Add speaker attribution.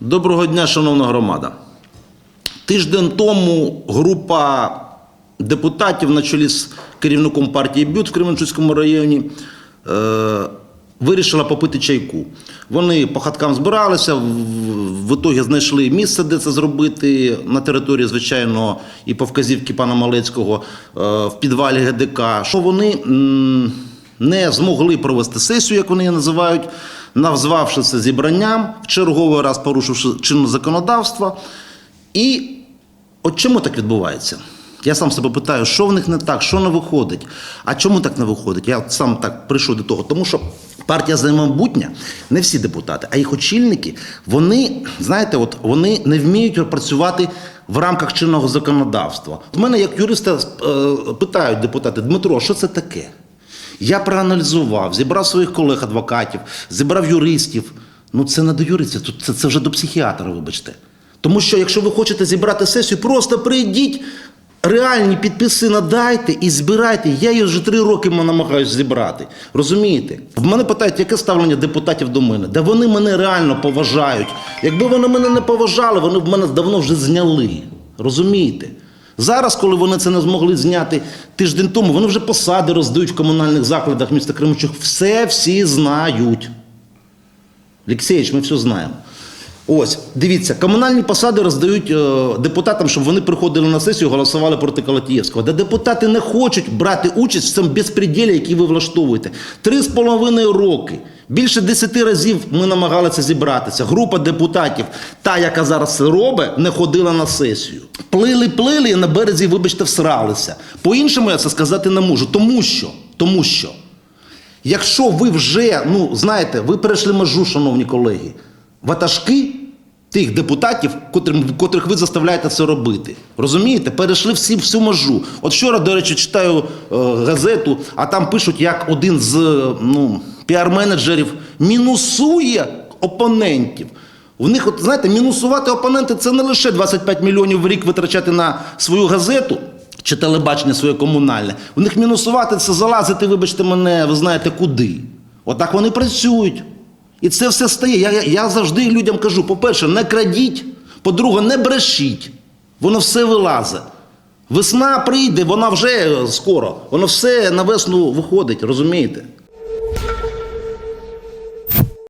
Speaker 1: Доброго дня, шановна громада. Тиждень тому група депутатів на чолі з керівником партії Бют в Кременчуцькому районі е, вирішила попити чайку. Вони по хаткам збиралися, в, ітогі знайшли місце, де це зробити на території, звичайно, і по вказівці пана Малецького е, в підвалі ГДК. Що вони не змогли провести сесію, як вони її називають, назвавши це зібранням, в черговий раз порушивши чинне законодавство. І от чому так відбувається? Я сам себе питаю, що в них не так, що не виходить. А чому так не виходить? Я сам так прийшов до того. Тому що партія за майбутнє, не всі депутати, а їх очільники, вони, знаєте, от вони не вміють працювати в рамках чинного законодавства. У мене, як юриста, е, питають депутати, Дмитро, що це таке? Я проаналізував, зібрав своїх колег-адвокатів, зібрав юристів. Ну це не до юристів, це, це вже до психіатра, вибачте. Тому що якщо ви хочете зібрати сесію, просто прийдіть, реальні підписи надайте і збирайте. Я її вже три роки намагаюся зібрати. Розумієте? В мене питають, яке ставлення депутатів до мене? Да вони мене реально поважають. Якби вони мене не поважали, вони б мене давно вже зняли. Розумієте? Зараз, коли вони це не змогли зняти тиждень тому, вони вже посади роздають в комунальних закладах міста Кременчук. Все всі знають. Олексійович, ми все знаємо. Ось, дивіться, комунальні посади роздають е, депутатам, щоб вони приходили на сесію голосували проти Колотієвського. Де депутати не хочуть брати участь в цьому безпреділі, який ви влаштовуєте. Три з половиною роки. Більше десяти разів ми намагалися зібратися. Група депутатів, та, яка зараз це робить, не ходила на сесію. Плили, плили і на березі, вибачте, всралися. По-іншому я це сказати не можу. Тому що, тому що. Якщо ви вже, ну знаєте, ви перейшли межу, шановні колеги, ватажки тих депутатів, котрим, котрих ви заставляєте це робити. Розумієте? Перейшли всі всю межу. От вчора, до речі, читаю е, газету, а там пишуть, як один з е, ну, піар-менеджерів мінусує опонентів. В них, от знаєте, мінусувати опоненти це не лише 25 мільйонів в рік витрачати на свою газету чи телебачення своє комунальне. У них мінусувати це залазити, вибачте мене, ви знаєте куди. Отак вони працюють. І це все стає. Я, я, я завжди людям кажу: по-перше, не крадіть, по-друге, не брешіть. Воно все вилазить. Весна прийде, вона вже скоро, воно все на весну виходить, розумієте?